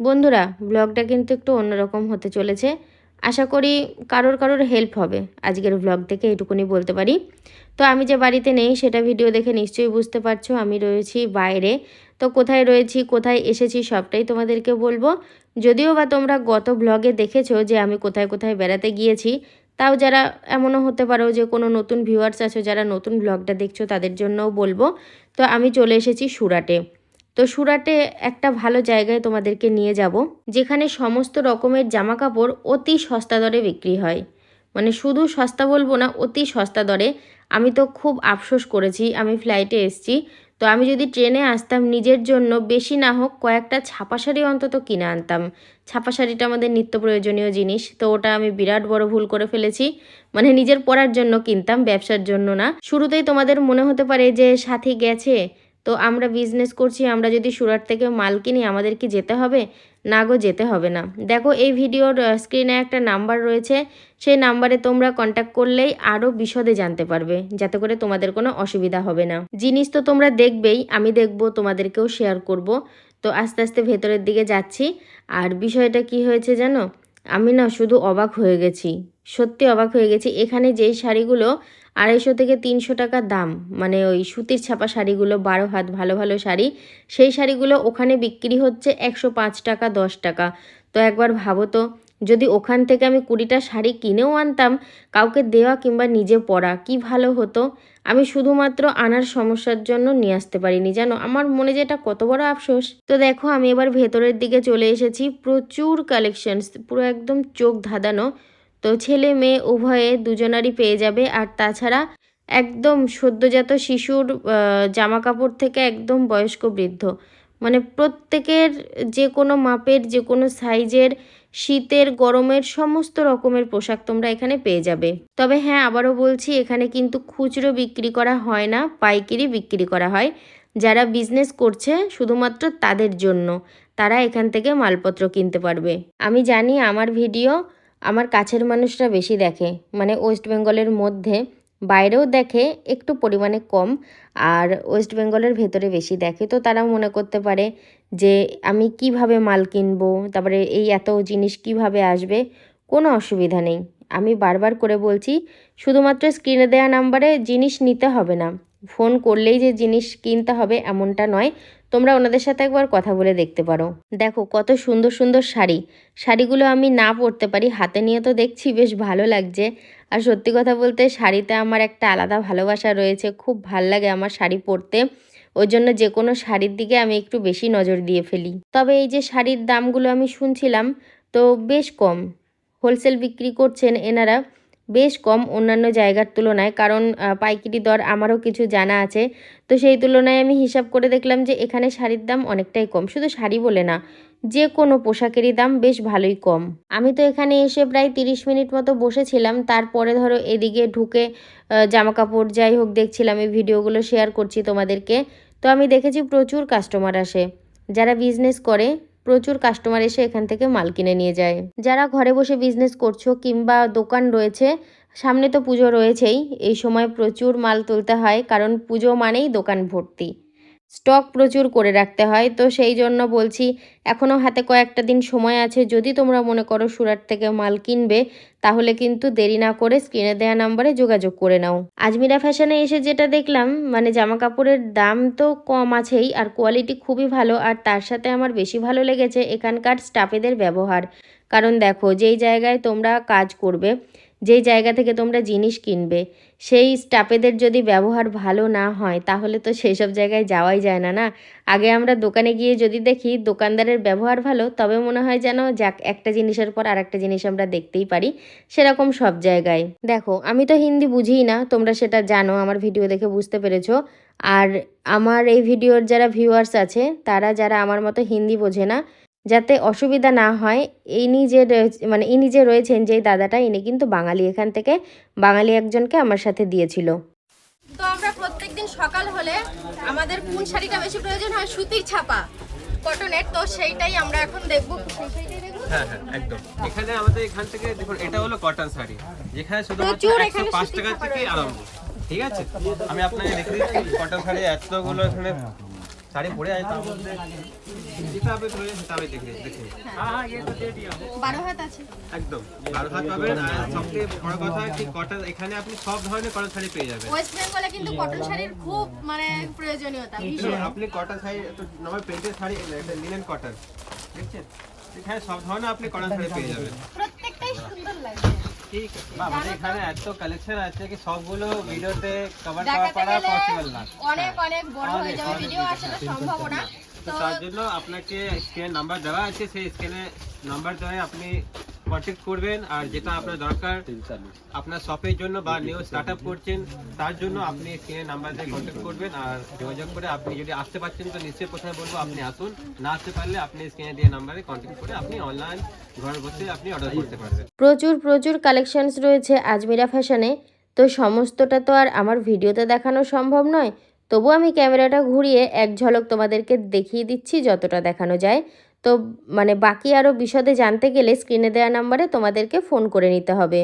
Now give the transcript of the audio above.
বন্ধুরা ব্লগটা কিন্তু একটু অন্যরকম হতে চলেছে। আশা করি কারোর কারোর হেল্প হবে। আজকের ব্লগ থেকে এটুকুনি বলতে পারি। তো আমি যে বাড়িতে নেই, সেটা ভিডিও দেখে নিশ্চয়ই বুঝতে পারছ। আমি রয়েছি বাইরে। তো কোথায় রয়েছি, কোথায় এসেছি, সবটাই তোমাদেরকে বলব। যদিও বা তোমরা গত ব্লগে দেখেছ যে আমি কোথায় কোথায় বেড়াতে গিয়েছি, তাও যারা এমনও হতে পারো যে কোনো নতুন ভিউয়ার্স আছো, যারা নতুন ব্লগটা দেখছ, তাদের জন্যও বলব। তো আমি চলে এসেছি সুরাটে। তো সুরাটে একটা ভালো জায়গায় তোমাদেরকে নিয়ে যাব, যেখানে সমস্ত রকমের জামা কাপড় অতি সস্তা দরে বিক্রি হয়। মানে শুধু সস্তা বলব না, অতি সস্তা দরে। আমি তো খুব আফসোস করেছি, আমি ফ্লাইটে এসছি। তো আমি যদি ট্রেনে আসতাম, নিজের জন্য বেশি না হোক, কয়েকটা ছাপা শাড়ি অন্তত কিনে আনতাম। ছাপা শাড়িটা আমাদের নিত্য প্রয়োজনীয় জিনিস, তো ওটা আমি বিরাট বড় ভুল করে ফেলেছি। মানে নিজের পরার জন্য কিনতাম, ব্যবসার জন্য না। শুরুতেই তোমাদের মনে হতে পারে যে, সাথী গেছে? তো আমরা বিজনেস করছি, আমরা যদি সুরাট থেকে মাল কিনি আমাদের কি যেতে হবে? না গো, যেতে হবে না। দেখো, এই ভিডিওর স্ক্রিনে একটা নাম্বার রয়েছে। সেই নাম্বারে তোমরা কন্ট্যাক্ট করলেই আরও বিশদে জানতে পারবে, যাতে করে তোমাদের কোনো অসুবিধা হবে না। জিনিস তো তোমরা দেখবেই, আমি দেখব, তোমাদেরকেও শেয়ার করব। তো আস্তে আস্তে ভেতরের দিকে যাচ্ছি। আর বিষয়টা কি হয়েছে জানো? আমি না শুধু অবাক হয়ে গেছি। সত্যি অবাক হয়ে গেছি। এখানে যেই শাড়িগুলো আড়াইশো থেকে তিনশো টাকা দাম মানে ওই সুতির ছাপা শাড়িগুলো, বারো হাত ভালো ভালো শাড়ি, সেই শাড়িগুলো ওখানে বিক্রি হচ্ছে একশো পাঁচ টাকা, দশ টাকা। তো একবার ভাবো তো, যদি ওখান থেকে আমি কুড়িটা শাড়ি কিনেও আনতাম, কাউকে দেওয়া কিংবা নিজে পরা, কি ভালো হতো? আমি শুধুমাত্র আনার সমস্যার জন্য নিয়ে আসতে পারিনি, জানো? আমার মনে যে এটা কত বড় আফসোস। তো দেখো, আমি এবার ভেতরের দিকে চলে এসেছি, প্রচুর কালেকশনস পুরো একদম চোখ ধাঁধানো তো ছেলে মেয়ে উভয়ে দুজনারই পেয়ে যাবে। আর তাছাড়া একদম সদ্যজাত শিশুর জামা কাপড় থেকে একদম বয়স্ক বৃদ্ধ। মানে প্রত্যেকের যে কোনো মাপের, যে কোনো সাইজের, শীতের, গরমের সমস্ত রকমের পোশাক তোমরা এখানে পেয়ে যাবে। তবে হ্যাঁ আবারও বলছি, এখানে কিন্তু খুচরো বিক্রি করা হয় না, পাইকারি বিক্রি করা হয়। যারা বিজনেস করছে, শুধুমাত্র তাদের জন্য। তারা এখান থেকে মালপত্র কিনতে পারবে। আমি জানি আমার ভিডিও আমার কাছের মানুষরা বেশি দেখে। মানে ওয়েস্ট বেঙ্গলের মধ্যে বাইরেও দেখে একটু পরিমাণে কম, আর ওয়েস্ট বেঙ্গলের ভেতরে বেশি দেখে। তো তারা মনে করতে পারে যে আমি কীভাবে মাল কিনবো, তারপরে এই এত জিনিস কীভাবে আসবে, কোনো অসুবিধা নেই। আমি বারবার করে বলছি, শুধুমাত্র স্ক্রিনে দেওয়া নাম্বারে জিনিস নিতে হবে না। ফোন করলেই যে জিনিস কিনতে হবে এমনটা নয়। তোমরা ওনাদের সাথে একবার কথা বলে দেখতে পারো। দেখো কত সুন্দর সুন্দর শাড়ি। শাড়িগুলো আমি না পরতে পারি, হাতে নিয়ে তো দেখছি বেশ ভালো লাগছে। আর সত্যি কথা বলতে শাড়িতে আমার একটা আলাদা ভালোবাসা রয়েছে, খুব ভালো লাগে আমার শাড়ি পরতে। ওই জন্য যে কোনো শাড়ির দিকে আমি একটু বেশি নজর দিয়ে ফেলি। তবে এই যে শাড়ির দামগুলো আমি শুনছিলাম, তো বেশ কম। হোলসেল বিক্রি করছেন এনারা। বেশ কম অন্যান্য জায়গার তুলনায়, কারণ পাইকারি দর আমারও কিছু জানা আছে। তো সেই তুলনায় আমি হিসাব করে দেখলাম যে এখানে শাড়ির দাম অনেকটাই কম। শুধু শাড়ি বলে না, যে কোনো পোশাকেরই দাম বেশ ভালোই কম। আমি তো এখানে এসে প্রায় তিরিশ মিনিট মতো বসেছিলাম, তারপরে ধরো এদিকে ঢুকে জামা কাপড় যাই হোক দেখছিলাম, এই ভিডিওগুলো শেয়ার করছি তোমাদেরকে। তো আমি দেখেছি প্রচুর কাস্টমার আসে, যারা বিজনেস করে। প্রচুর কাস্টমার এসে এখান থেকে মাল কিনে নিয়ে যায়। যারা ঘরে বসে বিজনেস করছ কিংবা দোকান রয়েছে, সামনে তো পুজো রয়েছেই, এই সময় প্রচুর মাল তুলতে হয়, কারণ পুজো মানেই দোকান ভর্তি। স্টক প্রচুর করে রাখতে হয়। তো সেই জন্য বলছি এখনও হাতে কয়েকটা দিন সময় আছে। যদি তোমরা মনে করো সুরাট থেকে মাল কিনবে, তাহলে কিন্তু দেরি না করে স্ক্রিনে দেওয়া নাম্বারে যোগাযোগ করে নাও। আজমিরা ফ্যাশনে এসে যেটা দেখলাম মানে জামা কাপড়ের দাম তো কম আছেই, আর কোয়ালিটি খুবই ভালো, আর তার সাথে আমার বেশি ভালো লেগেছে এখানকার স্টাফেদের ব্যবহার। কারণ দেখো, যেই জায়গায় তোমরা কাজ করবে যেই জায়গা থেকে তোমরা জিনিস কিনবে, সেই স্টাফেদের যদি ব্যবহার ভালো না হয়, তাহলে তো সেই সব জায়গায় যাওয়াই যায় না না? আগে আমরা দোকানে গিয়ে যদি দেখি দোকানদারের ব্যবহার ভালো, তবে মনে হয় যেন যাক, একটা জিনিসের পর আর একটা জিনিস আমরা দেখতেই পারি, সেরকম সব জায়গায়। দেখো, আমি তো হিন্দি বুঝিই না, তোমরা সেটা জানো, আমার ভিডিও দেখে বুঝতে পেরেছ। আর আমার এই ভিডিওর যারা ভিউয়ার্স আছে, তারা যারা আমার মতো হিন্দি বোঝে না যাতে অসুবিধা না হয় ইনি যে মানে ইনি যে রয়েছেন যেই দাদাটা ইনি কিন্তু বাঙালি। এখান থেকে বাঙালি একজনকে আমার সাথে দিয়েছিল। তো আমরা প্রত্যেকদিন সকাল হলে আমাদের কোন শাড়িটা বেশি প্রয়োজন হয়? সুতির ছাপা। কটনের তো সেইটাই আমরা এখন দেখব। সেইটাই দেখব? হ্যাঁ হ্যাঁ একদম। এখানে আমাদের এখান থেকে দেখুন এটা হলো কটন শাড়ি। যেখানে শুধুমাত্র প্রচুর একশো পাঁচ টাকা থেকে আরম্ভ। ঠিক আছে? আমি আপনাকে দেখে দিচ্ছি কটন শাড়ি এতগুলো এখানে শাড়ি পরে আছে তার মধ্যে যেটা আপনি প্রয়োজন সেটা আপনি দেখে দেখে নিন। বারো হাত আছে। একদম বারো হাত পাবেন। আর সবথেকে বড় কথা কি কটন এখানে আপনি সব ধরনের কটন শাড়ি পেয়ে যাবেন। ওয়েস্ট বেঙ্গলে কিন্তু কটন শাড়ির খুব মানে প্রয়োজনীয়তা তো ভীষণ আপনি কটন শাড়ি নর্মাল প্রিন্টের শাড়ি লিনেন কটন দেখছেন? এখানে সব ধরনের আপনি কটন শাড়ি পেয়ে যাবেন। ঠিক আমাদের এখানে এত কালেকশন আছে কি সবগুলো ভিডিওতে কভার করা দেখাতে পসিবল না অনেক অনেক বড় হয়ে যাবে ভিডিও আসলে সম্ভব না তো তো তার জন্য আপনাকে স্ক্রিনে নাম্বার দেওয়া আছে সেই স্ক্রিনে নাম্বার দেওয়া আপনি কন্ট্যাক্ট করবেন আর যেটা আপনার দরকার, আপনার শপের জন্য বা নিউ স্টার্ট আপ করছেন, তার জন্য আপনি স্ক্রিনে নাম্বার দিয়ে কন্ট্যাক্ট করবেন আর যোগাযোগ করে আপনি যদি আসতে পারছেন, তো নিশ্চয়ই প্রথমে বলব আপনি আসুন। না আসতে পারলে আপনি স্ক্রিনে দিয়ে নাম্বারে কন্ট্যাক্ট করে আপনি অনলাইন ঘরে বসে আপনি অর্ডার করতে পারবেন। প্রচুর প্রচুর কালেকশনস রয়েছে আজমিরা ফ্যাশনে তো সমস্তটা তো আর আমার ভিডিওতে দেখানো সম্ভব নয়। তবু আমি ক্যামেরাটা ঘুরিয়ে এক ঝলক তোমাদেরকে দেখিয়ে দিচ্ছি, যতটা দেখানো যায়। তো মানে বাকি আরও বিশদে জানতে গেলে স্ক্রিনে দেওয়া নাম্বারে তোমাদেরকে ফোন করে নিতে হবে।